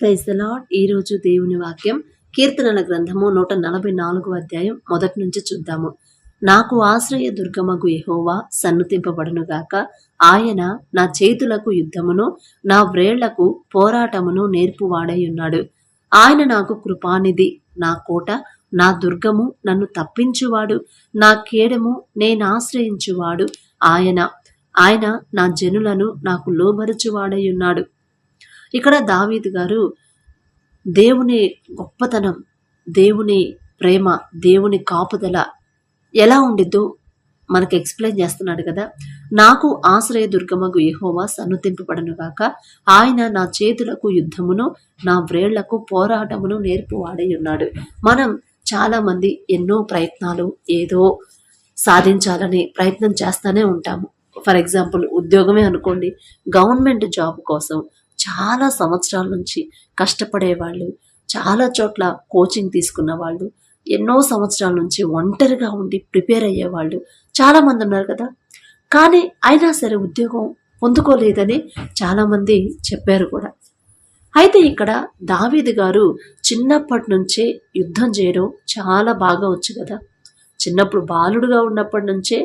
Praise the lord ఈరోజు దేవుని వాక్యం కీర్తనల గ్రంథము నూట నలభై నాలుగు అధ్యాయం మొదటి నుంచి చూద్దాము. నాకు ఆశ్రయ దుర్గమగు ఎహోవా సన్నుతింపబడును గాక. ఆయన నా చేతులకు యుద్ధమును నా వ్రేళ్ళకు పోరాటమును నేర్పువాడై ఉన్నాడు. ఆయన నాకు కృపానిధి నా కోట నా దుర్గము నన్ను తప్పించువాడు. నా కేడము నేను ఆశ్రయించువాడు. ఆయన ఆయన నా జనులను నాకు లోబరుచువాడై ఉన్నాడు. ఇక్కడ దావీద్ గారు దేవుని గొప్పతనం దేవుని ప్రేమ దేవుని కాపుదల ఎలా ఉండిద్దో మనకు ఎక్స్ప్లెయిన్ చేస్తున్నాడు కదా. నాకు ఆశ్రయ దుర్గమగు యహోవా సన్నుతింపబడను గాక. ఆయన నా చేతులకు యుద్ధమును నా వ్రేళ్ళకు పోరాటమును నేర్పువాడై ఉన్నాడు. మనం చాలా మంది ఎన్నో ప్రయత్నాలు ఏదో సాధించాలని ప్రయత్నం చేస్తూనే ఉంటాము. ఫర్ ఎగ్జాంపుల్ ఉద్యోగమే అనుకోండి గవర్నమెంట్ జాబ్ కోసం చాలా సంవత్సరాల నుంచి కష్టపడే వాళ్ళు చాలా చోట్ల కోచింగ్ తీసుకున్న వాళ్ళు ఎన్నో సంవత్సరాల నుంచి ఒంటరిగా ఉండి ప్రిపేర్ అయ్యేవాళ్ళు చాలామంది ఉన్నారు కదా. కానీ అయినా సరే ఉద్యోగం పొందుకోలేదని చాలామంది చెప్పారు కూడా. అయితే ఇక్కడ దావీదు గారు చిన్నప్పటి నుంచే యుద్ధం చేయడం చాలా బాగా వచ్చు కదా. చిన్నప్పుడు బాలుడుగా ఉన్నప్పటి నుంచే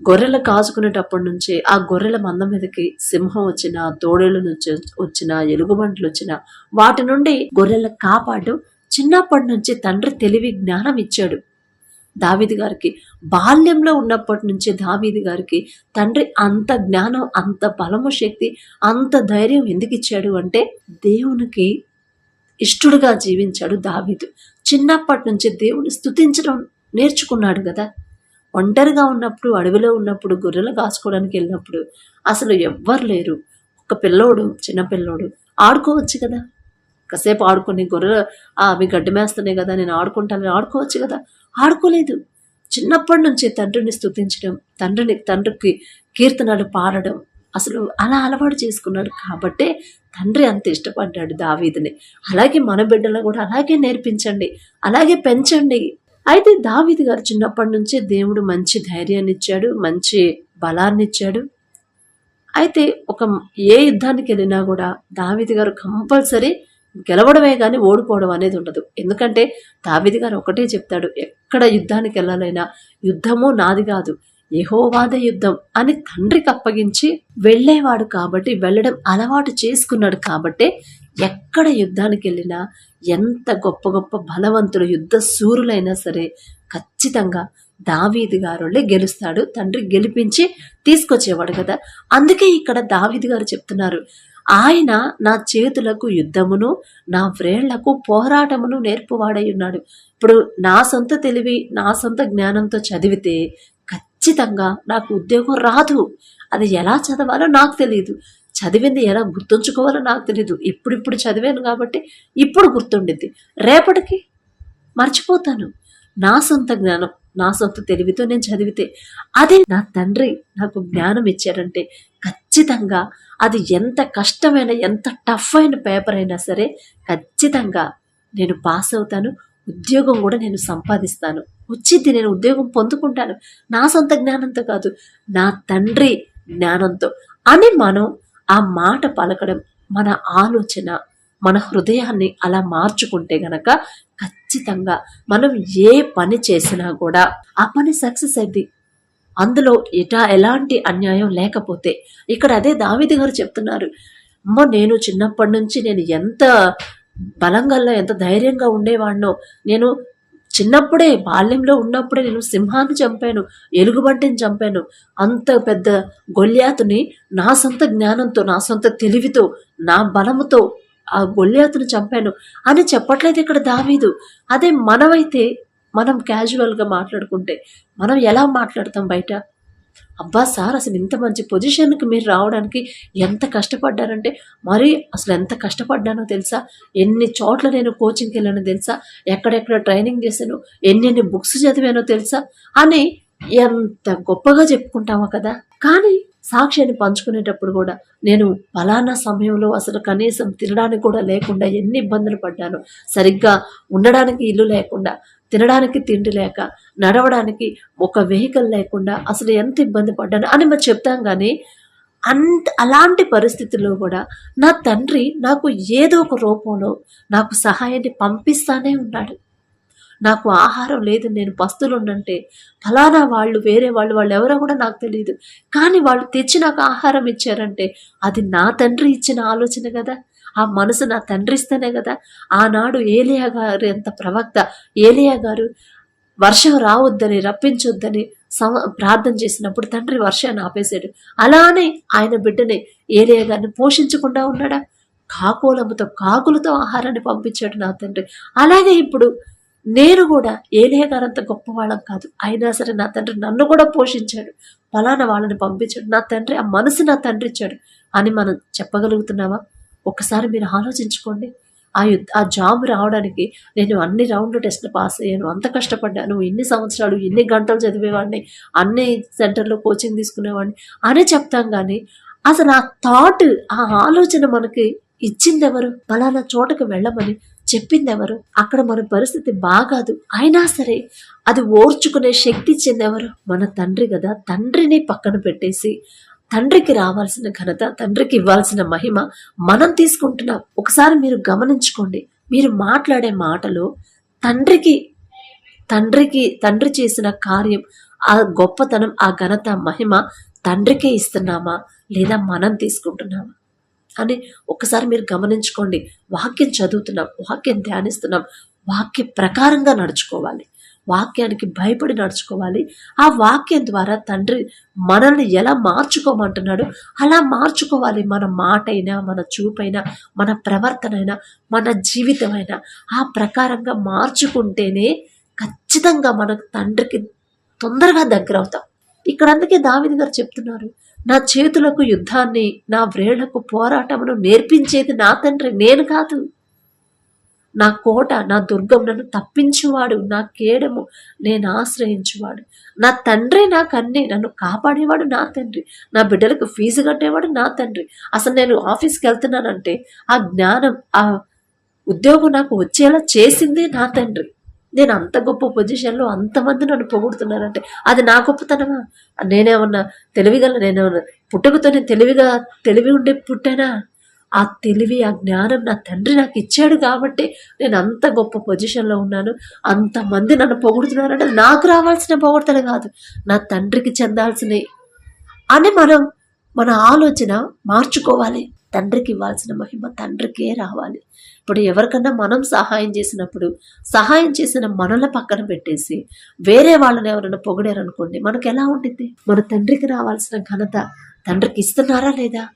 గొర్రెలు కాచుకునేటప్పటి నుంచే ఆ గొర్రెల మంద మీదకి సింహం వచ్చిన తోడేళ్ళు నుంచి వచ్చిన ఎలుగుబంట్లు వచ్చిన వాటి నుండి గొర్రెల కాపాడు. చిన్నప్పటి నుంచి తండ్రి తెలివి జ్ఞానం ఇచ్చాడు. దావీది గారికి బాల్యంలో ఉన్నప్పటి నుంచి దావీది గారికి తండ్రి అంత జ్ఞానం అంత బలము శక్తి అంత ధైర్యం ఎందుకు ఇచ్చాడు అంటే దేవునికి ఇష్టడుగా జీవించాడు దావీదు. చిన్నప్పటి నుంచి దేవుని స్తుతించడం నేర్చుకున్నాడు కదా. ఒంటరిగా ఉన్నప్పుడు అడవిలో ఉన్నప్పుడు గొర్రెలు కాసుకోవడానికి వెళ్ళినప్పుడు అసలు ఎవ్వరు లేరు. ఒక పిల్లోడు చిన్న పిల్లోడు. ఆడుకోవచ్చు కదా. కాసేపు ఆడుకొని గొర్రెలు అవి గడ్డి మేస్తున్నాయి కదా నేను ఆడుకుంటాను ఆడుకోవచ్చు కదా. ఆడుకోలేదు. చిన్నప్పటి నుంచి తండ్రిని స్తుతించడం తండ్రిని తండ్రికి కీర్తనలు పాడడం అసలు అలా అలవాటు చేసుకున్నాడు కాబట్టే తండ్రి అంత ఇష్టపడ్డాడు దావీదిని. అలాగే మన బిడ్డలు కూడా అలాగే నేర్పించండి. అలాగే పెంచండి. అయితే దావిది గారు చిన్నప్పటి నుంచే దేవుడు మంచి ధైర్యాన్ని ఇచ్చాడు మంచి బలాన్ని ఇచ్చాడు అయితే ఒక ఏ యుద్ధానికి వెళ్ళినా కూడా దావిది గారు కంపల్సరీ గెలవడమే కానీ ఓడిపోవడం అనేది ఉండదు. ఎందుకంటే దావిది గారు ఒకటే చెప్తాడు ఎక్కడ యుద్ధానికి వెళ్ళాలైనా యుద్ధము నాది కాదు యహోవాద యుద్ధం అని తండ్రికి అప్పగించి వెళ్ళేవాడు కాబట్టి వెళ్ళడం అలవాటు చేసుకున్నాడు కాబట్టే ఎక్కడ యుద్ధానికి వెళ్ళినా ఎంత గొప్ప గొప్ప బలవంతులు యుద్ధ సూరులైనా సరే ఖచ్చితంగా దావీది గారులే గెలుస్తాడు తండ్రి గెలిపించి తీసుకొచ్చేవాడు కదా. అందుకే ఇక్కడ దావీది గారు చెప్తున్నారు ఆయన నా చేతులకు యుద్ధమును నా వ్రేళ్ళకు పోరాటమును నేర్పువాడై ఉన్నాడు. ఇప్పుడు నా సొంత తెలివి నా సొంత జ్ఞానంతో చదివితే ఖచ్చితంగా నాకు ఉద్యోగం రాదు. అది ఎలా చదవాలో నాకు తెలియదు చదివింది ఎలా గుర్తుంచుకోవాలో నాకు తెలియదు ఇప్పుడిప్పుడు చదివాను కాబట్టి ఇప్పుడు గుర్తుండిద్ది. రేపటికి మర్చిపోతాను. నా సొంత జ్ఞానం నా సొంత తెలివితో నేను చదివితే అదే నా తండ్రి నాకు జ్ఞానం ఇచ్చారంటే ఖచ్చితంగా అది ఎంత కష్టమైన ఎంత టఫ్ అయిన పేపర్ అయినా సరే ఖచ్చితంగా నేను పాస్ అవుతాను. ఉద్యోగం కూడా నేను సంపాదిస్తాను. వచ్చింది నేను ఉద్యోగం పొందుకుంటాను. నా సొంత జ్ఞానంతో కాదు నా తండ్రి జ్ఞానంతో. అని మనం ఆ మాట పలకడం మన ఆలోచన మన హృదయాన్ని అలా మార్చుకుంటే గనక ఖచ్చితంగా మనం ఏ పని చేసినా కూడా ఆ పని సక్సెస్ అయింది. అందులో ఎటా ఎలాంటి అన్యాయం లేకపోతే ఇక్కడ అదే దావిది గారు చెప్తున్నారు. అమ్మో నేను చిన్నప్పటి నుంచి నేను ఎంత బలంగల్లో ఎంత ధైర్యంగా ఉండేవాడినో నేను చిన్నప్పుడే బాల్యంలో ఉన్నప్పుడే నేను సింహాన్ని చంపాను ఎలుగుబంటిని చంపాను. అంత పెద్ద గొల్యాతుని నా సొంత జ్ఞానంతో నా సొంత తెలివితో నా బలముతో ఆ గొల్యాతుని చంపాను. అని చెప్పట్లేదు ఇక్కడ దావీదు. అదే మనమైతే మనం క్యాజువల్గా మాట్లాడుకుంటే మనం ఎలా మాట్లాడతాం బయట? అబ్బా సార్ అసలు ఇంత మంచి పొజిషన్కి మీరు రావడానికి ఎంత కష్టపడ్డారంటే మరీ అసలు ఎంత కష్టపడ్డానో తెలుసా? ఎన్ని చోట్ల నేను కోచింగ్కి వెళ్ళానో తెలుసా? ఎక్కడెక్కడ ట్రైనింగ్ చేశాను ఎన్నెన్ని బుక్స్ చదివానో తెలుసా? అని ఎంత గొప్పగా చెప్పుకుంటామో కదా? కానీ సాక్ష్యాన్ని పంచుకునేటప్పుడు కూడా నేను ఫలానా సమయంలో అసలు కనీసం తినడానికి కూడా లేకుండా ఎన్ని ఇబ్బందులు పడ్డాను సరిగ్గా ఉండడానికి ఇల్లు లేకుండా తినడానికి తిండి లేక నడవడానికి ఒక వెహికల్ లేకుండా అసలు ఎంత ఇబ్బంది పడ్డాను అని మనం చెప్తాం కానీ అంత అలాంటి పరిస్థితుల్లో కూడా నా తండ్రి నాకు ఏదో ఒక రూపంలో నాకు సహాయాన్ని పంపిస్తానే ఉన్నాడు. నాకు ఆహారం లేదు నేను పస్తులు ఉండంటే ఫలానా వాళ్ళు వేరే వాళ్ళు వాళ్ళు ఎవరో కూడా నాకు తెలియదు కానీ వాళ్ళు తెచ్చి నాకు ఆహారం ఇచ్చారంటే అది నా తండ్రి ఇచ్చిన ఆలోచన కదా. ఆ మనసు నా తండ్రి ఇస్తేనే కదా. ఆనాడు ఏలియా గారు ఎంత ప్రవక్త. ఏలియా గారు వర్షం రావద్దని రప్పించొద్దని సమ ప్రార్థన చేసినప్పుడు తండ్రి వర్షాన్ని ఆపేశాడు. అలానే ఆయన బిడ్డని ఏలియా గారిని పోషించకుండా ఉన్నాడా? కాకోలముతో కాకులతో ఆహారాన్ని పంపించాడు నా తండ్రి. అలాగే ఇప్పుడు నేను కూడా ఏలియా గారంత గొప్పవాళ్ళం కాదు. అయినా సరే నా తండ్రి నన్ను కూడా పోషించాడు. ఫలానా వాళ్ళని పంపించాడు. నా తండ్రి ఆ మనసు నా తండ్రి ఇచ్చాడు అని మనం చెప్పగలుగుతున్నావా? ఒకసారి మీరు ఆలోచించుకోండి. ఆ యుద్ధ ఆ జాబ్ రావడానికి నేను అన్ని రౌండ్లు టెస్ట్లు పాస్ అయ్యాను. అంత కష్టపడ్డాను. ఇన్ని సంవత్సరాలు ఇన్ని గంటలు చదివేవాడిని. అన్ని సెంటర్లో కోచింగ్ తీసుకునేవాడిని అని చెప్తాం కానీ అసలు ఆ థాట్ ఆ ఆలోచన మనకి ఇచ్చింది ఎవరు పలానా చోటకు వెళ్ళమని చెప్పింది ఎవరు అక్కడ మన పరిస్థితి బాగాదు. అయినా సరే అది ఓర్చుకునే శక్తి ఇచ్చింది ఎవరు మన తండ్రి కదా. తండ్రిని పక్కన పెట్టేసి తండ్రికి రావాల్సిన ఘనత తండ్రికి ఇవ్వాల్సిన మహిమ మనం తీసుకుంటున్నాం ఒకసారి మీరు గమనించుకోండి. మీరు మాట్లాడే మాటలో తండ్రికి తండ్రికి తండ్రి చేసిన కార్యం ఆ గొప్పతనం ఆ ఘనత మహిమ తండ్రికే ఇస్తున్నామా? లేదా మనం తీసుకుంటున్నామా? అని ఒకసారి మీరు గమనించుకోండి. వాక్యం చదువుతున్నాం వాక్యం ధ్యానిస్తున్నాం వాక్య ప్రకారంగా నడుచుకోవాలి. వాక్యానికి భయపడి నడుచుకోవాలి. ఆ వాక్యం ద్వారా తండ్రి మనల్ని ఎలా మార్చుకోమంటున్నాడు? అలా మార్చుకోవాలి మన మాట అయినా మన చూపైనా మన ప్రవర్తన అయినా మన జీవితమైనా. ఆ ప్రకారంగా మార్చుకుంటేనే ఖచ్చితంగా మనకు తండ్రికి తొందరగా దగ్గర అవుతాం. ఇక్కడ అందుకే దావిది గారు చెప్తున్నారు నా చేతులకు యుద్ధాన్ని నా వ్రేళ్ళకు పోరాటమును నేర్పించేది నా తండ్రి నేను కాదు. నా కోట నా దుర్గం నన్ను తప్పించువాడు నా కేడము నేను ఆశ్రయించువాడు. నా తండ్రి నాకు అన్నీ నన్ను కాపాడేవాడు నా తండ్రి. నా బిడ్డలకు ఫీజు కట్టేవాడు నా తండ్రి. అసలు నేను ఆఫీస్కి వెళ్తున్నానంటే ఆ జ్ఞానం ఆ ఉద్యోగం నాకు వచ్చేలా చేసిందే నా తండ్రి. నేను అంత గొప్ప పొజిషన్లో అంతమంది నన్ను పొగుడుతున్నారంటే అది నా గొప్పతనమా? నేనేమన్నా తెలివిగల నేనేమన్నా పుట్టుకతోనే తెలివిగా తెలివి ఉండే పుట్టానా? ఆ తెలివి ఆ జ్ఞానం నా తండ్రి నాకు ఇచ్చాడు కాబట్టి నేను అంత గొప్ప పొజిషన్లో ఉన్నాను. అంతమంది నన్ను పొగుడుతున్నారంటే నాకు రావాల్సిన పొగడతలు కాదు. నా తండ్రికి చెందాల్సినవి. అని మనం మన ఆలోచన మార్చుకోవాలి. తండ్రికి ఇవ్వాల్సిన మహిమ తండ్రికే రావాలి. ఇప్పుడు ఎవరికన్నా మనం సహాయం చేసినప్పుడు సహాయం చేసిన మనల పక్కన పెట్టేసి వేరే వాళ్ళని ఎవరైనా పొగిడారనుకోండి మనకు ఎలా ఉంటుంది మన తండ్రికి రావాల్సిన ఘనత తండ్రికి ఇస్తున్నారా లేదా?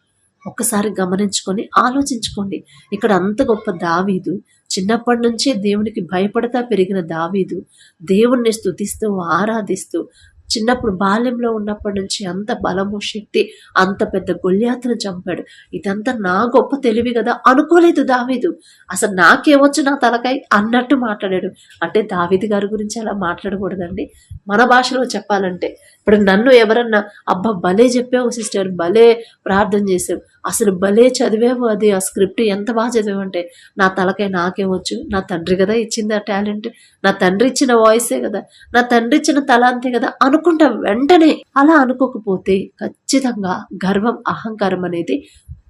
ఒక్కసారి గమనించుకొని ఆలోచించుకోండి. ఇక్కడ అంత గొప్ప దావీదు చిన్నప్పటి నుంచే దేవునికి భయపడతా పెరిగిన దావీదు దేవుణ్ణి స్థుతిస్తూ ఆరాధిస్తూ చిన్నప్పుడు బాల్యంలో ఉన్నప్పటి నుంచి అంత బలము శక్తి అంత పెద్ద గొల్యాతను చంపాడు. ఇదంతా నా గొప్ప తెలివి కదా అనుకోలేదు దావీదు. అసలు నాకేమొచ్చు నా తలకాయ అన్నట్టు మాట్లాడాడు. అంటే దావీదు గారి గురించి అలా మాట్లాడకూడదండి. మన భాషలో చెప్పాలంటే ఇప్పుడు నన్ను ఎవరన్నా అబ్బా భలే చెప్పావు సిస్టర్ భలే ప్రార్థన చేసావు అసలు భలే చదివావు అది ఆ స్క్రిప్ట్ ఎంత బాగా చదివావంటే నా తలకాయ నాకేమొచ్చు నా తండ్రి కదా ఇచ్చింది ఆ టాలెంట్ నా తండ్రి ఇచ్చిన వాయిసే కదా నా తండ్రి ఇచ్చిన తల అంతే కదా అనుకుంటా వెంటనే. అలా అనుకోకపోతే ఖచ్చితంగా గర్వం అహంకారం అనేది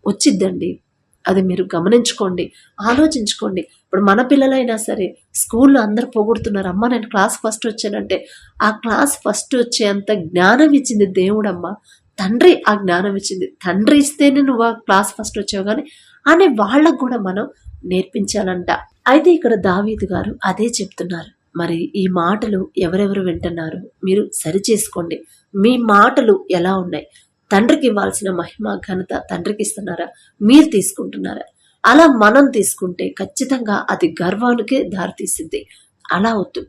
వచ్చిద్దండి. అది మీరు గమనించుకోండి ఆలోచించుకోండి. ఇప్పుడు మన పిల్లలైనా సరే స్కూల్లో అందరు పోగొడుతున్నారు అమ్మ నేను క్లాస్ ఫస్ట్ వచ్చానంటే ఆ క్లాస్ ఫస్ట్ వచ్చేంత జ్ఞానం ఇచ్చింది దేవుడమ్మ. తండ్రి ఆ జ్ఞానం ఇచ్చింది. తండ్రి ఇస్తేనే నువ్వు ఆ క్లాస్ ఫస్ట్ వచ్చావు కానీ అని వాళ్ళకు కూడా మనం నేర్పించాలంట. అయితే ఇక్కడ దావీదు గారు అదే చెప్తున్నారు. మరి ఈ మాటలు ఎవరెవరు వింటున్నారు? మీరు సరి చేసుకోండి. మీ మాటలు ఎలా ఉన్నాయి? తండ్రికి ఇవ్వాల్సిన మహిమ ఘనత తండ్రికి ఇస్తున్నారా? మీరు తీసుకుంటున్నారా? అలా మనం తీసుకుంటే ఖచ్చితంగా అది గర్వానికి దారితీసింది. అలా వద్దు.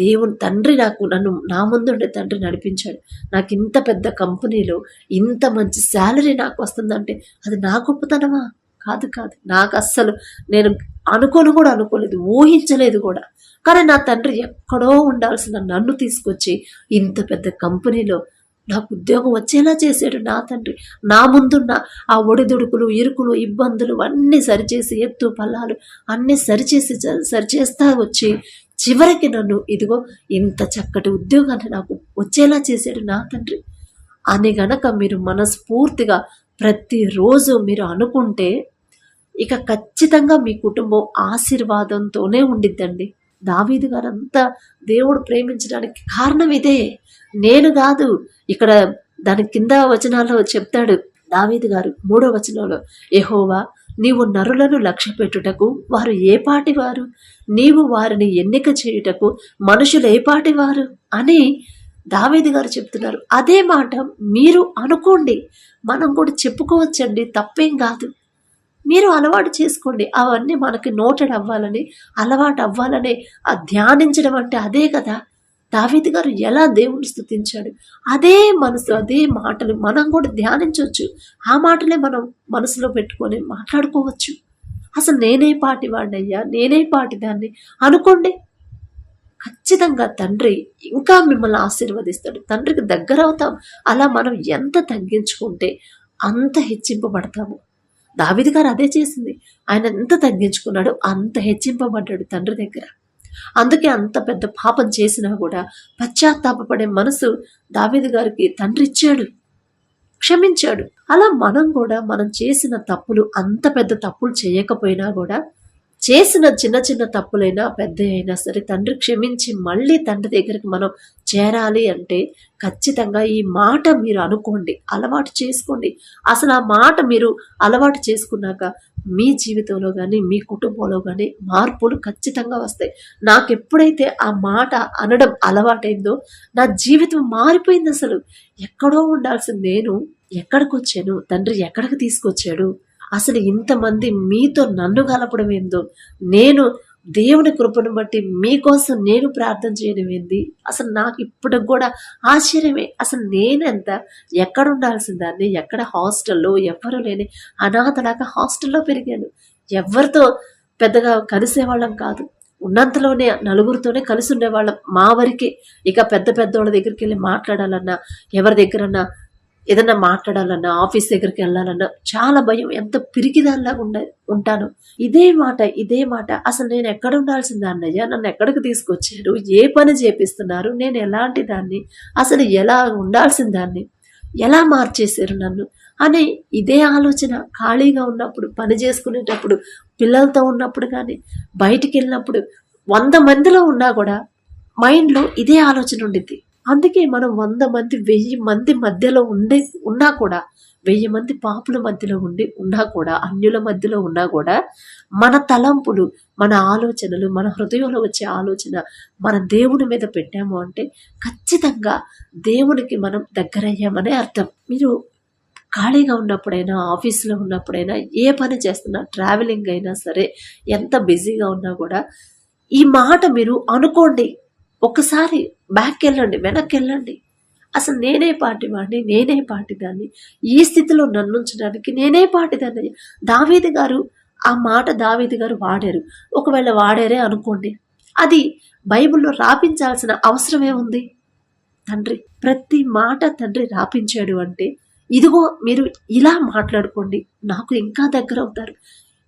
దేవుని తండ్రి నాకు నన్ను నా ముందుండే తండ్రి నడిపించాడు. నాకు ఇంత పెద్ద కంపెనీలో ఇంత మంచి శాలరీ నాకు వస్తుందంటే అది నా గొప్పతనమా? కాదు కాదు. నాకు అస్సలు నేను అనుకోను కూడా అనుకోలేదు ఊహించలేదు కూడా. కానీ నా తండ్రి ఎక్కడో ఉండాల్సిన నన్ను తీసుకొచ్చి ఇంత పెద్ద కంపెనీలో నాకు ఉద్యోగం వచ్చేలా చేశాడు నా తండ్రి. నా ముందున్న ఆ ఒడిదుడుకులు ఇరుకులు ఇబ్బందులు అన్నీ సరిచేసి ఎత్తు పల్లాలు అన్నీ సరిచేసి సరిచేస్తా వచ్చి చివరికి నన్ను ఇదిగో ఇంత చక్కటి ఉద్యోగాన్ని నాకు వచ్చేలా చేశాడు నా తండ్రి. అని గనక మీరు మనస్ఫూర్తిగా ప్రతిరోజు మీరు అనుకుంటే ఇక ఖచ్చితంగా మీ కుటుంబం ఆశీర్వాదంతోనే ఉండిద్దండి. దావీదు గారు అంతా దేవుడు ప్రేమించడానికి కారణం ఇదే. నేను కాదు. ఇక్కడ దాని కింద వచనాల్లో చెప్తాడు దావీదు గారు మూడో వచనంలో ఏహోవా నీవు నరులను లక్ష్య పెట్టుటకు వారు ఏపాటి వారు నీవు వారిని ఎన్నిక చేయుటకు మనుషులు ఏపాటి వారు అని దావీదు గారు చెప్తున్నారు. అదే మాట మీరు అనుకోండి. మనం కూడా చెప్పుకోవచ్చండి. తప్పేం కాదు. మీరు అలవాటు చేసుకోండి. అవన్నీ మనకి నోటెడ్ అవ్వాలని అలవాటు అవ్వాలని ఆ ధ్యానించడం అంటే అదే కదా. దావీదు గారు ఎలా దేవుని స్థుతించాడు? అదే మనసు అదే మాటలు మనం కూడా ధ్యానించవచ్చు. ఆ మాటలే మనం మనసులో పెట్టుకొని మాట్లాడుకోవచ్చు. అసలు నేనే పాటి వాడినయ్యా నేనే పాటి దాన్ని అనుకోండి. ఖచ్చితంగా తండ్రి ఇంకా మిమ్మల్ని ఆశీర్వదిస్తాడు. తండ్రికి దగ్గర అవుతాం అలా మనం ఎంత తగ్గించుకుంటే అంత హెచ్చింపబడతాము. దావిది గారు అదే చేసింది. ఆయన ఎంత తగ్గించుకున్నాడు అంత హెచ్చింపబడ్డాడు తండ్రి దగ్గర. అందుకే అంత పెద్ద పాపం చేసినా కూడా పశ్చాత్తాపపడే మనసు దావీదు గారికి తండ్రి ఇచ్చాడు. క్షమించాడు. అలా మనం కూడా మనం చేసిన తప్పులు అంత పెద్ద తప్పులు చేయకపోయినా కూడా చేసిన చిన్న చిన్న తప్పులైనా పెద్ద అయినా సరే తండ్రి క్షమించి మళ్ళీ తండ్రి దగ్గరికి మనం చేరాలి అంటే ఖచ్చితంగా ఈ మాట మీరు అనుకోండి అలవాటు చేసుకోండి. అసలు ఆ మాట మీరు అలవాటు చేసుకున్నాక మీ జీవితంలో కానీ మీ కుటుంబంలో కానీ మార్పులు ఖచ్చితంగా వస్తాయి. నాకు ఎప్పుడైతే ఆ మాట అనడం అలవాటైందో నా జీవితం మారిపోయింది అసలు. ఎక్కడో ఉండాల్సింది నేను ఎక్కడికి వచ్చాను తండ్రి ఎక్కడికి తీసుకొచ్చాడు అసలు ఇంతమంది మీతో నన్ను కలపడం ఏందో? నేను దేవుని కృపను బట్టి మీకోసం నేను ప్రార్థన చేయడం ఏంది? అసలు నాకు ఇప్పటికి కూడా ఆశ్చర్యమే. అసలు నేనెంత? ఎక్కడ ఉండాల్సిన దాన్ని? ఎక్కడ హాస్టల్లో? ఎవ్వరూ లేని అనాథలాగా హాస్టల్లో పెరిగాను. ఎవరితో పెద్దగా కలిసేవాళ్ళం కాదు. ఉన్నంతలోనే నలుగురితోనే కలిసి ఉండేవాళ్ళం. మా వరకే. ఇక పెద్ద పెద్దోళ్ళ దగ్గరికి వెళ్ళి మాట్లాడాలన్నా ఎవరి దగ్గరన్నా ఏదన్నా మాట్లాడాలన్నా ఆఫీస్ దగ్గరికి వెళ్ళాలన్నా చాలా భయం ఎంత పిరికిదానిలాగా ఉండ ఉంటాను. ఇదే మాట ఇదే మాట. అసలు నేను ఎక్కడ ఉండాల్సింది అన్నయ్య? నన్ను ఎక్కడికి తీసుకొచ్చారు? ఏ పని చేపిస్తున్నారు? నేను ఎలాంటి దాన్ని? అసలు ఎలా ఉండాల్సిన దాన్ని? ఎలా మార్చేశారు నన్ను? అనే ఇదే ఆలోచన ఖాళీగా ఉన్నప్పుడు పని చేసుకునేటప్పుడు పిల్లలతో ఉన్నప్పుడు కానీ బయటికి వెళ్ళినప్పుడు వంద మందిలో ఉన్నా కూడా మైండ్లో ఇదే ఆలోచన ఉండిద్ది. అందుకే మనం వంద మంది వెయ్యి మంది మధ్యలో ఉండే ఉన్నా కూడా వెయ్యి మంది పాపుల మధ్యలో ఉండి ఉన్నా కూడా అన్యుల మధ్యలో ఉన్నా కూడా మన తలంపులు మన ఆలోచనలు మన హృదయంలో వచ్చే ఆలోచన మన దేవుని మీద పెట్టాము అంటే ఖచ్చితంగా దేవునికి మనం దగ్గరయ్యామనే అర్థం. మీరు ఖాళీగా ఉన్నప్పుడైనా ఆఫీస్లో ఉన్నప్పుడైనా ఏ పని చేస్తున్నా ట్రావెలింగ్ అయినా సరే ఎంత బిజీగా ఉన్నా కూడా ఈ మాట మీరు అనుకోండి. ఒకసారి బ్యాక్ వెళ్ళండి వెనక్కి వెళ్ళండి. అసలు నేనే పాటివాడిని నేనే పాటిదాన్ని. ఈ స్థితిలో నన్ను ఉంచడానికి నేనే పాటిదాన్ని. దావీది గారు ఆ మాట దావీది గారు వాడారు. ఒకవేళ వాడారే అనుకోండి అది బైబిల్లో రాపించాల్సిన అవసరమే ఉంది. తండ్రి ప్రతి మాట తండ్రి రాపించాడు అంటే ఇదిగో మీరు ఇలా మాట్లాడుకోండి నాకు ఇంకా దగ్గర అవుతారు.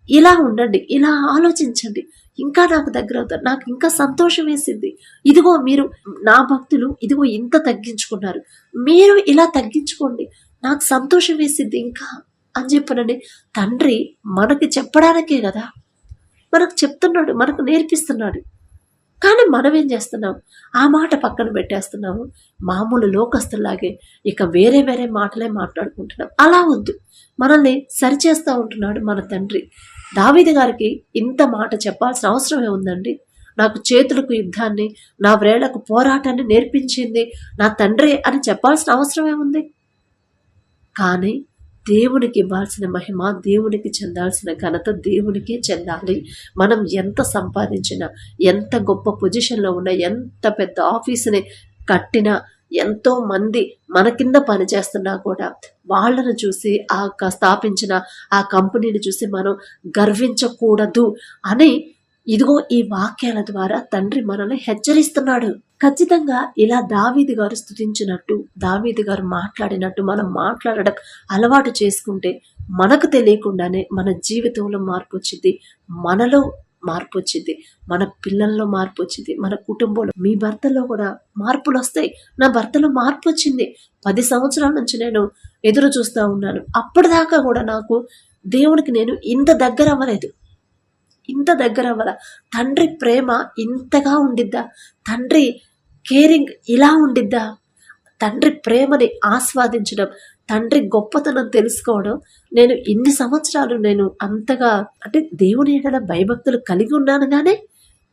ఇలా ఉండండి ఇలా ఆలోచించండి. ఇంకా నాకు దగ్గర అవుతారు. నాకు ఇంకా సంతోషం వేసింది. ఇదిగో మీరు నా భక్తులు ఇదిగో ఇంత తగ్గించుకున్నారు. మీరు ఇలా తగ్గించుకోండి. నాకు సంతోషం వేసింది ఇంకా అని చెప్పనండి. తండ్రి మనకి చెప్పడానికే కదా. మనకు చెప్తున్నాడు మనకు నేర్పిస్తున్నాడు. కానీ మనం ఏం చేస్తున్నాం? ఆ మాట పక్కన పెట్టేస్తున్నాము. మామూలు లోకస్తులాగే ఇక వేరే వేరే మాటలే మాట్లాడుకుంటున్నాం. అలా వద్దు. మనల్ని సరిచేస్తూ ఉంటున్నాడు మన తండ్రి. దావీది గారికి ఇంత మాట చెప్పాల్సిన అవసరమే ఉందండి. నాకు చేతులకు యుద్ధాన్ని నా వ్రేళ్ళకు పోరాటాన్ని నేర్పించింది నా తండ్రి అని చెప్పాల్సిన అవసరమే ఉంది. కానీ దేవునికి ఇవ్వాల్సిన మహిమ దేవునికి చెందాల్సిన ఘనత దేవునికే చెందాలి. మనం ఎంత సంపాదించినా ఎంత గొప్ప పొజిషన్లో ఉన్నా ఎంత పెద్ద ఆఫీసుని కట్టినా ఎంతో మంది మన కింద పనిచేస్తున్నా కూడా వాళ్ళను చూసి ఆ స్థాపించిన ఆ కంపెనీని చూసి మనం గర్వించకూడదు అని ఇదిగో ఈ వాక్యాల ద్వారా తండ్రి మనల్ని హెచ్చరిస్తున్నాడు. ఖచ్చితంగా ఇలా దావీది గారు స్థుతించినట్టు దావీది గారు మాట్లాడినట్టు మనం మాట్లాడడం అలవాటు చేసుకుంటే మనకు తెలియకుండానే మన జీవితంలో మార్పు వచ్చింది. మనలో మార్పు వచ్చింది మన పిల్లల్లో మార్పు వచ్చింది మన కుటుంబంలో మీ భర్తలో కూడా మార్పులు వస్తాయి నా భర్తలో మార్పు వచ్చింది పది సంవత్సరాల నుంచి నేను ఎదురు చూస్తూ ఉన్నాను. అప్పటిదాకా కూడా నాకు దేవునికి నేను ఇంత దగ్గర అవ్వలేదు ఇంత దగ్గర అవ్వదా తండ్రి ప్రేమ ఇంతగా ఉండిద్దా? తండ్రి కేరింగ్ ఇలా ఉండిద్దా? తండ్రి ప్రేమని ఆస్వాదించడం తండ్రి గొప్పతనం తెలుసుకోవడం నేను ఇన్ని సంవత్సరాలు నేను అంతగా అంటే దేవుని ఎడల భయభక్తులు కలిగి ఉన్నాను కానీ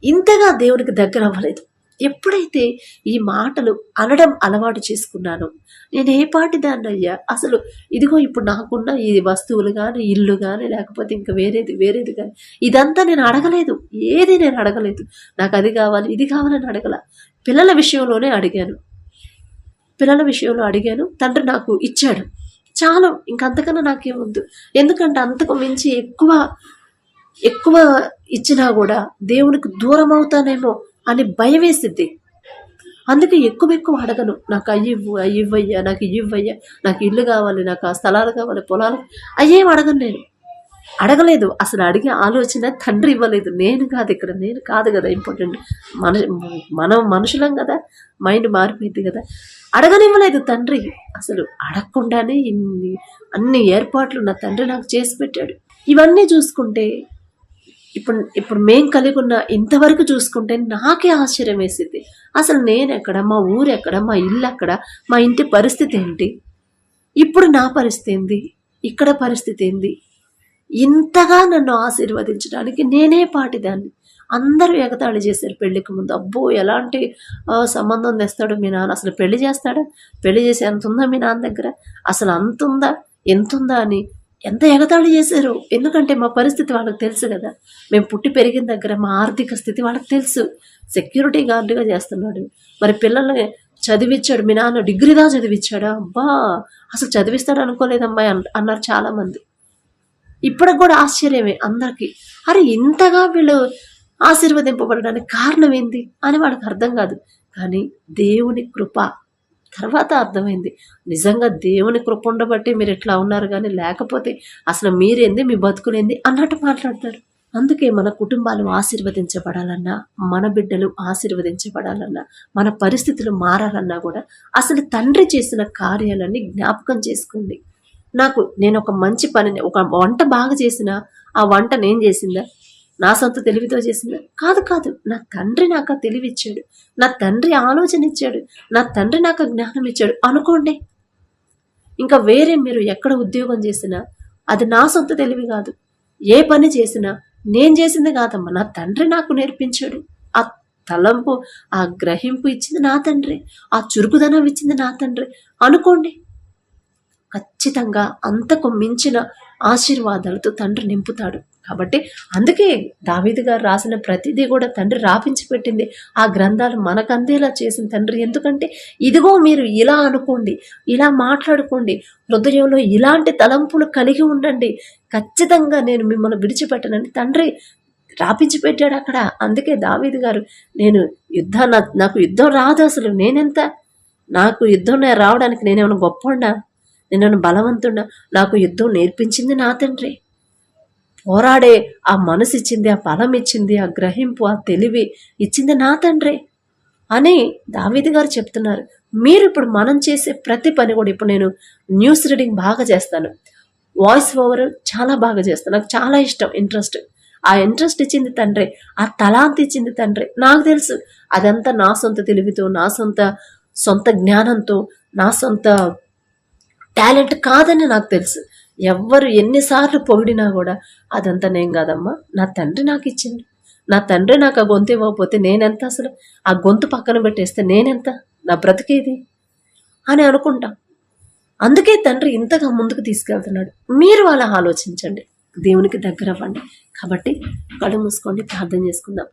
ఇంతగా దేవునికి దగ్గర అవ్వలేదు. ఎప్పుడైతే ఈ మాటలు అనడం అలవాటు చేసుకున్నానో నేను ఏ పాటి దాన్ని అయ్యా అసలు ఇదిగో ఇప్పుడు నాకున్న ఈ వస్తువులు కానీ ఇల్లు కానీ లేకపోతే ఇంకా వేరేది వేరేది కానీ ఇదంతా నేను అడగలేదు. ఏది నేను అడగలేదు. నాకు అది కావాలి ఇది కావాలని అడగల. పిల్లల విషయంలోనే అడిగాను. పిల్లల విషయంలో అడిగాను. తండ్రి నాకు ఇచ్చాడు. చాలు ఇంకంతకన్నా నాకేమొద్దు ఎందుకంటే అంతకు మించి ఎక్కువ ఎక్కువ ఇచ్చినా కూడా దేవునికి దూరం అవుతానేమో అని భయం వేసిద్ది అందుకే ఎక్కువ ఎక్కువ అడగను. నాకు అయ్యివ్వు అయ్యివ్వయ్యా నాకు ఇవ్వయ్యా నాకు ఇల్లు కావాలి నాకు ఆ స్థలాలు కావాలి పొలాలు. అయ్యేం అడగను నేను. అడగలేదు. అసలు అడిగే ఆలోచన తండ్రి ఇవ్వలేదు. నేను కాదు ఇక్కడ నేను కాదు కదా ఇంపార్టెంట్ మన మనం మనుషులం కదా మైండ్ మారిపోయింది కదా. అడగనివ్వలేదు తండ్రి. అసలు అడగకుండానే ఇన్ని అన్ని ఏర్పాట్లు నా తండ్రి నాకు చేసి పెట్టాడు. ఇవన్నీ చూసుకుంటే ఇప్పుడు ఇప్పుడు మేం కలిగి ఉన్న ఇంతవరకు చూసుకుంటే నాకే ఆశ్చర్యం వేసింది. అసలు నేను ఎక్కడ మా ఊరు ఎక్కడ మా ఇల్లు ఎక్కడ మా ఇంటి పరిస్థితి ఏంటి? ఇప్పుడు నా పరిస్థితి ఏంది? ఇక్కడ పరిస్థితి ఏంది? ఇంతగా నన్ను ఆశీర్వదించడానికి నేనే పాటిదాన్ని. అందరూ ఎగతాళి చేశారు పెళ్ళికి ముందు. అబ్బో ఎలాంటి సంబంధం తెస్తాడు మీ నాన్న? అసలు పెళ్ళి చేస్తాడా? పెళ్ళి చేసి ఎంత ఉందా మీ నాన్న దగ్గర? అసలు అంత ఉందా ఎంత ఉందా అని ఎంత ఎగతాళి చేశారు? ఎందుకంటే మా పరిస్థితి వాళ్ళకి తెలుసు కదా. మేము పుట్టి పెరిగిన దగ్గర మా ఆర్థిక స్థితి వాళ్ళకి తెలుసు. సెక్యూరిటీ గార్డుగా చేస్తున్నాడు. మరి పిల్లల్ని చదివించాడు మీ నాన్న డిగ్రీదా చదివించాడా అబ్బా అసలు చదివిస్తాడు అనుకోలేదమ్మా అన్- అన్నారు చాలామంది. ఇప్పటికి కూడా ఆశ్చర్యమే అందరికీ. అరే ఇంతగా వీళ్ళు ఆశీర్వదింపబడడానికి కారణం ఏంది అని వాళ్ళకి అర్థం కాదు. కానీ దేవుని కృప. తర్వాత అర్థమైంది. నిజంగా దేవుని కృప ఉండబట్టి మీరు ఇట్లా ఉన్నారు కానీ లేకపోతే అసలు మీరేంది మీ బతుకులేంది అన్నట్టు మాట్లాడతారు. అందుకే మన కుటుంబాలు ఆశీర్వదించబడాలన్నా మన బిడ్డలు ఆశీర్వదించబడాలన్నా మన పరిస్థితులు మారాలన్నా కూడా అసలు తండ్రి చేసిన కార్యాలన్నీ జ్ఞాపకం చేసుకోండి. నాకు నేను ఒక మంచి పనిని ఒక వంట బాగా చేసిన ఆ వంట నేను చేసిందా? నా సొంత తెలివితో చేసిందా? కాదు కాదు. నా తండ్రి నాకు ఆ తెలివి ఇచ్చాడు నా తండ్రి ఆలోచన ఇచ్చాడు. నా తండ్రి నాకు జ్ఞానం ఇచ్చాడు. అనుకోండి. ఇంకా వేరే మీరు ఎక్కడ ఉద్యోగం చేసినా అది నా సొంత తెలివి కాదు. ఏ పని చేసినా నేను చేసింది కాదమ్మా. నా తండ్రి నాకు నేర్పించాడు. ఆ తలంపు ఆ గ్రహింపు ఇచ్చింది నా తండ్రి. ఆ చురుకుదనం ఇచ్చింది నా తండ్రి. అనుకోండి. ఖచ్చితంగా అంతకు మించిన ఆశీర్వాదాలతో తండ్రి నింపుతాడు. కాబట్టి అందుకే దావీదు గారు రాసిన ప్రతిదీ కూడా తండ్రి రాపించి పెట్టింది. ఆ గ్రంథాలు మనకు అందేలా చేసిన తండ్రి. ఎందుకంటే ఇదిగో మీరు ఇలా అనుకోండి ఇలా మాట్లాడుకోండి హృదయంలో ఇలాంటి తలంపులు కలిగి ఉండండి. ఖచ్చితంగా నేను మిమ్మల్ని విడిచిపెట్టనని తండ్రి రాపించి పెట్టాడు అక్కడ. అందుకే దావీదు గారు నేను యుద్ధం నా- నాకు యుద్ధం రాదు అసలు. నేనెంత? నాకు యుద్ధం రావడానికి నేనేమైనా గొప్పండా నిన్ను బలవంతుడు నాకు యుద్ధం నేర్పించింది నా తండ్రి. పోరాడే ఆ మనసు ఇచ్చింది ఆ బలం ఇచ్చింది ఆ గ్రహింపు ఆ తెలివి ఇచ్చింది నా తండ్రి అని దావీది గారు చెప్తున్నారు. మీరు ఇప్పుడు మనం చేసే ప్రతి పని కూడా ఇప్పుడు నేను న్యూస్ రీడింగ్ బాగా చేస్తాను. వాయిస్ ఓవర్ చాలా బాగా చేస్తాను. నాకు చాలా ఇష్టం ఇంట్రెస్ట్. ఆ ఇంట్రెస్ట్ ఇచ్చింది తండ్రి ఆ తలాంతి ఇచ్చింది తండ్రి. నాకు తెలుసు అదంతా నా సొంత తెలివితో నా సొంత సొంత జ్ఞానంతో నా సొంత టాలెంట్ కాదని నాకు తెలుసు. ఎవ్వరు ఎన్నిసార్లు పొగిడినా కూడా అదంతా నేను కాదమ్మా. నా తండ్రి నాకు ఇచ్చింది. నా తండ్రి నాకు ఆ గొంతు ఇవ్వకపోతే నేనెంత అసలు? ఆ గొంతు పక్కన పెట్టేస్తే నేనెంత? నా బ్రతికేది? అని అనుకుంటా. అందుకే తండ్రి ఇంతగా ముందుకు తీసుకెళ్తున్నాడు. మీరు అలా ఆలోచించండి. దేవునికి దగ్గర అవ్వండి. కాబట్టి కళ్ళు మూసుకోండి ప్రార్థన చేసుకుందాం.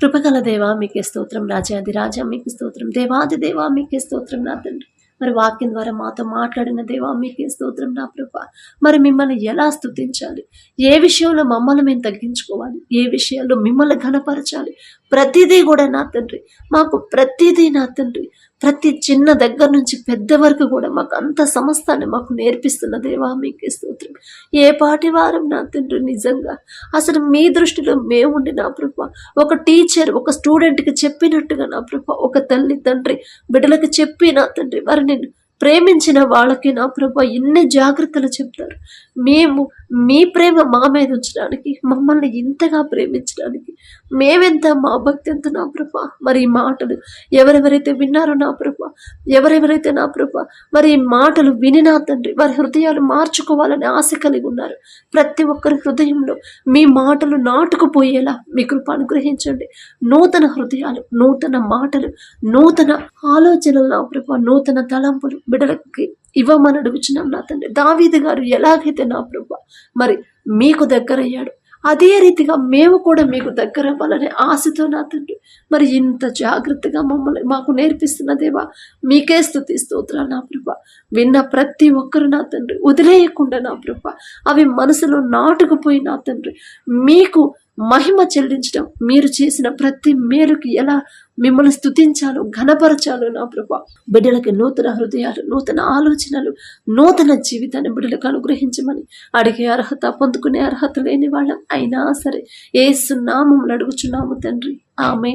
కృపగల దేవా మీకే స్తోత్రం. రాజాది రాజా మీకు స్తోత్రం. దేవాది దేవా మీకే స్తోత్రం నా తండ్రి. మరి వాక్యం ద్వారా మాతో మాట్లాడిన దేవా మీకే స్తోత్రం నా ప్రభ. మరి మిమ్మల్ని ఎలా స్థుతించాలి ఏ విషయంలో మమ్మల్ని మేము తగ్గించుకోవాలి? ఏ విషయాల్లో మిమ్మల్ని ఘనపరచాలి? ప్రతిదీ కూడా నా తండ్రి. మాకు ప్రతిదీ నా తండ్రి. ప్రతి చిన్న దగ్గర నుంచి పెద్ద వరకు కూడా మాకు అంత సమస్తాన్ని మాకు నేర్పిస్తున్న దేవా మీకే స్తోత్రం. ఏ పాటి వారం నా తండ్రి నిజంగా. అసలు మీ దృష్టిలో మేముండి నా ప్రభ ఒక టీచర్ ఒక స్టూడెంట్కి చెప్పినట్టుగా నా ప్రభ ఒక తల్లి తండ్రి బిడ్డలకు చెప్పి నా తండ్రి వారిని ప్రేమించిన వాళ్ళకి నా ప్రభ ఎన్ని జాగ్రత్తలు చెప్తారు. మేము మీ ప్రేమ మా మీద ఉంచడానికి మమ్మల్ని ఇంతగా ప్రేమించడానికి మేమెంత మా భక్తి ఎంత నా ప్రభ? మరి ఈ మాటలు ఎవరెవరైతే విన్నారో నా ప్రభ? ఎవరెవరైతే నా ప్రభ? మరి ఈ మాటలు విని నా తండ్రి వారి హృదయాలు మార్చుకోవాలని ఆశ కలిగి ఉన్నారు. ప్రతి ఒక్కరి హృదయంలో మీ మాటలు నాటుకుపోయేలా మీ కృప అనుగ్రహించండి. నూతన హృదయాలు నూతన మాటలు నూతన ఆలోచనలు నా ప్రభ నూతన తలంపులు బిడలకి ఇవ్వమని అడుగుచున్నాం నా తండ్రి. దావీది గారు ఎలాగైతే నా ప్రభు మరి మీకు దగ్గరయ్యాడు అదే రీతిగా మేము కూడా మీకు దగ్గర అవ్వాలనే ఆశతో నా తండ్రి. మరి ఇంత జాగ్రత్తగా మమ్మల్ని మాకు నేర్పిస్తున్న దేవా మీకే స్థుతి స్తోత్రాలు నా ప్రభ. విన్న ప్రతి ఒక్కరు నా తండ్రి వదిలేయకుండా నా ప్రభ. అవి మనసులో నాటుకుపోయి నా తండ్రి. మీకు మహిమ చెల్లించడం మీరు చేసిన ప్రతి మేలుకి ఎలా మిమ్మల్ని స్థుతించాలో ఘనపరచాలో నా ప్రభా. బిడ్డలకి నూతన హృదయాలు నూతన ఆలోచనలు నూతన జీవితాన్ని బిడ్డలకు అనుగ్రహించమని అడిగే అర్హత పొందుకునే అర్హత లేని వాళ్ళం అయినా సరే ఏ సున్నామం అడుగుచున్నాము తండ్రి. ఆమె